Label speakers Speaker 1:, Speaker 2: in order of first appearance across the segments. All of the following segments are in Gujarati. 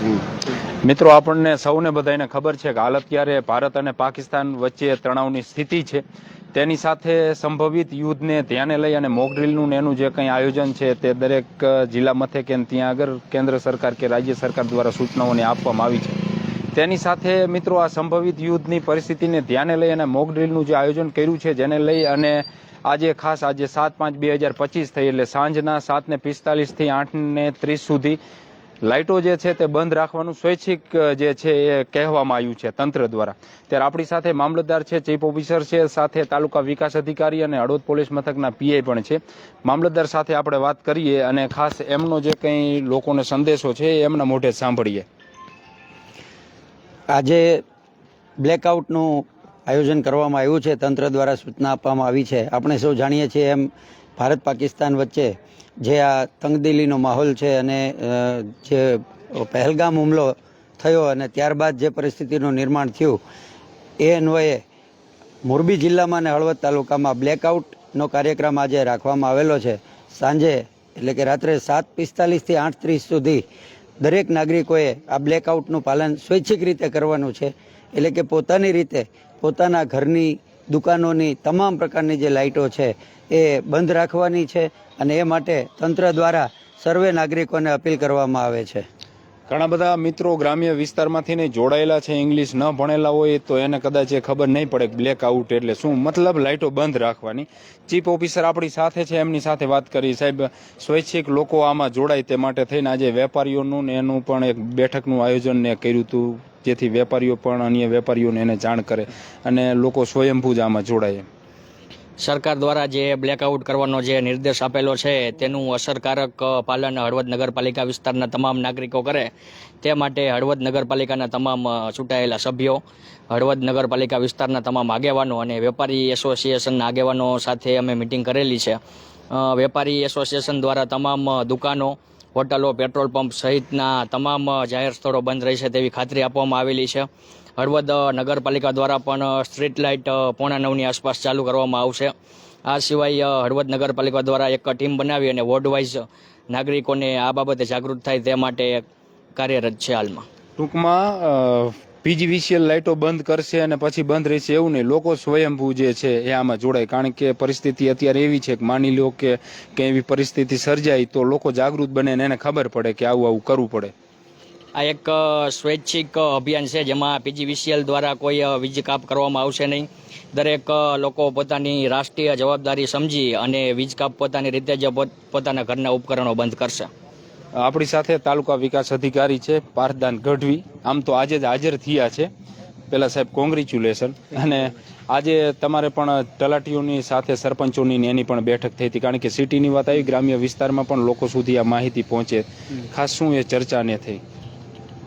Speaker 1: મિત્રો, આપણને સૌને બધાને ખબર છે કે હાલ અત્યારે ભારત અને પાકિસ્તાન વચ્ચે તણાવની સ્થિતિ છે. તેની સાથે સંભવિત યુદ્ધને ધ્યાને લઈ અને મોકડ્રીલનું એનું જે કંઈ આયોજન છે તે દરેક જિલ્લા મથકે ત્યાં આગળ કેન્દ્ર સરકાર કે રાજ્ય સરકાર દ્વારા સૂચનાઓને આપવામાં આવી છે. તેની સાથે મિત્રો, આ સંભવિત યુદ્ધની પરિસ્થિતિને ધ્યાને લઈ અને મોકડ્રીલનું જે આયોજન કર્યું છે જેને લઈ અને આજે ખાસ આજે સાત પાંચ બે હજાર પચીસ થઈ એટલે સાંજના સાતને પિસ્તાલીસથી આઠને ત્રીસ સુધી લાઇટો જે છે તે બંધ રાખવાનું સ્વૈચ્છિક જે છે એ કહેવામાં આવ્યું છે તંત્ર દ્વારા. ત્યારે આપણી સાથે મામલતદાર છે, ચીફ ઓફિસર છે, સાથે તાલુકા વિકાસ અધિકારી અને હળવદ પોલીસ મથકના પીઆઈ પણ છે. મામલતદાર સાથે આપણે વાત કરીએ અને ખાસ એમનો જે કંઈ લોકોને સંદેશો છે એમના મોઢે સાંભળીએ.
Speaker 2: આજે બ્લેકઆઉટનું આયોજન કરવામાં આવ્યું છે, તંત્ર દ્વારા સૂચના આપવામાં આવી છે. આપણે સૌ જાણીએ છીએ એમ ભારત પાકિસ્તાન વચ્ચે જે આ તંગદિલીનો માહોલ છે અને જે પહેલગામ હુમલો થયો અને ત્યારબાદ જે પરિસ્થિતિનું નિર્માણ થયું, એ અન્વયે મોરબી જિલ્લામાં અને હળવદ તાલુકામાં બ્લેકઆઉટનો કાર્યક્રમ આજે રાખવામાં આવેલો છે. સાંજે, એટલે કે રાત્રે સાત પિસ્તાલીસથી આઠ ત્રીસ સુધી દરેક નાગરિકોએ આ બ્લેકઆઉટનું પાલન સ્વૈચ્છિક રીતે કરવાનું છે. એટલે કે પોતાની રીતે પોતાના ઘરની દુકાનોની તમામ પ્રકારની જે લાઇટો છે એ બંધ રાખવાની છે અને એ માટે તંત્ર દ્વારા સર્વે નાગરિકોને અપીલ કરવામાં આવે છે.
Speaker 1: ઘણા બધા મિત્રો ગ્રામ્ય વિસ્તારમાંથી ને જોડાયેલા છે ઇંગ્લિશ ન ભણેલા હોય તો એને કદાચ એ ખબર નહીં પડે બ્લેક આઉટ એટલે શું. મતલબ લાઇટો બંધ રાખવાની. ચીફ ઓફિસર આપણી સાથે છે, એમની સાથે વાત કરી. સાહેબ, સ્વૈચ્છિક લોકો આમાં જોડાય તે માટે થઈને આજે વેપારીઓનું ને એનું પણ એક બેઠકનું આયોજન ને કર્યું હતું જેથી વેપારીઓ પણ અન્ય વેપારીઓને એને જાણ કરે અને લોકો સ્વયંભૂ જ આમાં જોડાય.
Speaker 3: સરકાર દ્વારા જે બ્લેકઆઉટ કરવાનો જે નિર્દેશ આપેલો છે, તેનું અસરકારક પાલન હળવદ નગરપાલિકા વિસ્તારના તમામ નાગરિકો કરે. તે માટે હળવદ નગરપાલિકાના તમામ ચૂંટાયેલા સભ્યો, હળવદ નગરપાલિકા વિસ્તારના તમામ આગેવાનો અને વેપારી એસોસિએશનના આગેવાનો સાથે અમે મિટિંગ કરેલી છે. વેપારી એસોસિએશન દ્વારા તમામ દુકાનો, હોટલો, પેટ્રોલ પંપ સહિતના તમામ જાહેર સ્થળો બંધ રહેશે તેવી ખાતરી આપવામાં આવેલી છે. હળવદ નગરપાલિકા દ્વારા પણ સ્ટ્રીટ લાઇટ પોણા નવની આસપાસ ચાલુ કરવામાં આવશે. આ સિવાય હળવદ નગરપાલિકા દ્વારા એક ટીમ બનાવી અને વોર્ડ વાઇઝ નાગરિકોને આ બાબતે જાગૃત થાય તે માટે કાર્યરત છે હાલમાં.
Speaker 1: ટૂંકમાં પીજીવીસીએલ લાઇટો બંધ કરશે અને પછી બંધ રહેશે એવું નહીં. લોકો સ્વયંભૂ જે છે એ આમાં જોડાય. કારણ કે પરિસ્થિતિ અત્યારે એવી છે કે માની લો કે કંઈ એવી પરિસ્થિતિ સર્જાય તો લોકો જાગૃત બને ને એને ખબર પડે કે આવું આવું કરવું પડે.
Speaker 3: આ એક સ્વૈચ્છિક અભિયાન છે જેમાં પીજીવીસીએલ દ્વારા કોઈ વીજ કાપ કરવામાં આવશે નહીં. દરેક લોકો પોતાની રાષ્ટ્રીય જવાબદારી સમજી અને વીજ કાપ પોતાની રીતે જ પોત- પોતાના ઘરના ઉપકરણો બંધ કરશે.
Speaker 1: આપણી સાથે તાલુકા વિકાસ અધિકારી છે પારદાન ગઢવી. આમ તો આજે જ હાજર થયા છે. પેલા સાહેબ કોંગ્રેચ્યુલેશન અને આજે તમારે પણ તલાટીઓની સાથે સરપંચોની એની પણ બેઠક થઈ હતી. કારણ કે સિટીની વાત આવી ગ્રામ્ય વિસ્તારમાં પણ લોકો સુધી આ માહિતી પહોંચે. ખાસ શું એ ચર્ચાને થઈ?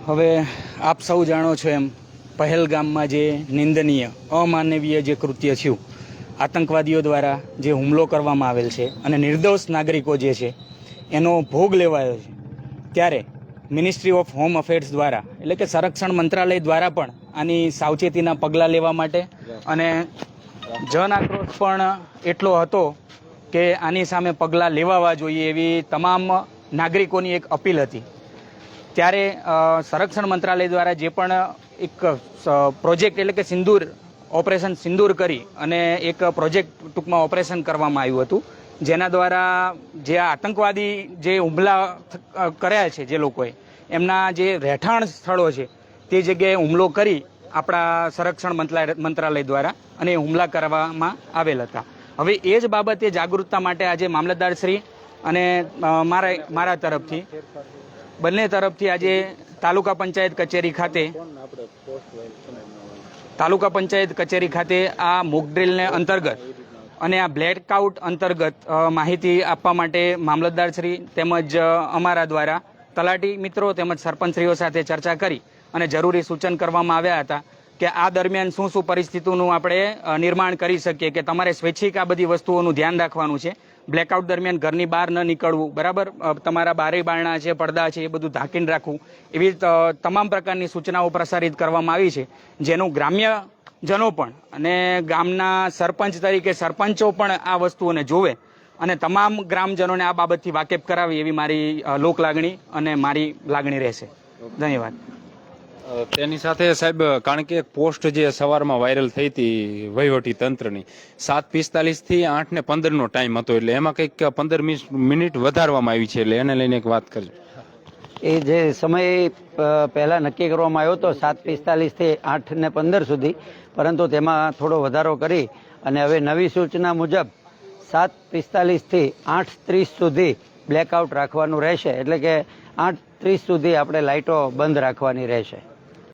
Speaker 4: હવે આપ સૌ જાણો છો એમ, પહેલગામમાં જે નિંદનીય, અમાનવીય જે કૃત્ય થયું, આતંકવાદીઓ દ્વારા જે હુમલો કરવામાં આવેલ છે અને નિર્દોષ નાગરિકો જે છે, એનો ભોગ લેવાયો છે. ત્યારે મિનિસ્ટ્રી ઓફ હોમ અફેર્સ દ્વારા, એટલે કે સંરક્ષણ મંત્રાલય દ્વારા પણ આની સાવચેતીના પગલાં લેવા માટે અને જન આક્રોશ પણ એટલો હતો કે આની સામે પગલાં લેવાવા જોઈએ એવી તમામ નાગરિકોની એક અપીલ હતી. ત્યારે સંરક્ષણ મંત્રાલય દ્વારા જે પણ એક પ્રોજેક્ટ એટલે કે સિંદૂર, ઓપરેશન સિંદૂર કરી અને એક પ્રોજેક્ટ ટૂંકમાં ઓપરેશન કરવામાં આવ્યું હતું, જેના દ્વારા જે આતંકવાદી જે હુમલા કર્યા છે જે લોકોએ, એમના જે રહેઠાણ સ્થળો છે, તે જગ્યાએ હુમલો કરી આપણા સંરક્ષણ મંત્રાલય દ્વારા અને હુમલા કરવામાં આવેલ હતા. હવે એ જ બાબતે જાગૃતતા માટે આજે મામલતદાર શ્રી અને મારા મારા તરફથી બંને તરફથી આજે તાલુકા પંચાયત કચેરી ખાતે તાલુકા પંચાયત કચેરી ખાતે આ મોક અંતર્ગત અને આ બ્લેકઆઉટ અંતર્ગત માહિતી આપવા માટે મામલતદારશ્રી તેમજ અમારા દ્વારા તલાટી મિત્રો તેમજ સરપંચશ્રીઓ સાથે ચર્ચા કરી અને જરૂરી સૂચન કરવામાં આવ્યા હતા કે આ દરમિયાન શું શું પરિસ્થિતિનું આપણે નિર્માણ કરી શકીએ કે તમારે સ્વૈચ્છિક આ બધી વસ્તુઓનું ધ્યાન રાખવાનું છે. બ્લેકઆઉટ દરમિયાન ઘરની બહાર ન નીકળવું, બરાબર? તમારા બારી બારણા છે, પડદા છે, એ બધું ઢાંકીને રાખવું. એવી તમામ પ્રકારની સૂચનાઓ પ્રસારિત કરવામાં આવી છે, જેનું ગ્રામ્ય જનો પણ અને ગામના સરપંચ તરીકે સરપંચો પણ આ વસ્તુઓને જોવે અને તમામ ગ્રામજનોને આ બાબતથી વાકેફ કરાવી એવી મારી લોકલાગણી લોક લાગણી અને મારી લાગણી રહેશે. ધન્યવાદ.
Speaker 1: તેની સાથે સાહેબ, કારણ કે એક પોસ્ટ જે સવારમાં વાયરલ થઈ હતી વહીવટી તંત્રની, સાત પિસ્તાલીસથી આઠ ને પંદર નો ટાઈમ હતો એટલે એમાં કંઈક પંદર મિનિટ વધારવામાં આવી છે એટલે એને લઈને એક વાત કરજો.
Speaker 2: એ જે સમય પહેલાં નક્કી કરવામાં આવ્યો હતો સાત પિસ્તાલીસથી આઠ ને પંદર સુધી, પરંતુ તેમાં થોડો વધારો કરી અને હવે નવી સૂચના મુજબ સાત પિસ્તાલીસથી આઠ ત્રીસ સુધી બ્લેકઆઉટ રાખવાનું રહેશે. એટલે કે આઠ ત્રીસ સુધી આપણે લાઇટો બંધ રાખવાની રહેશે.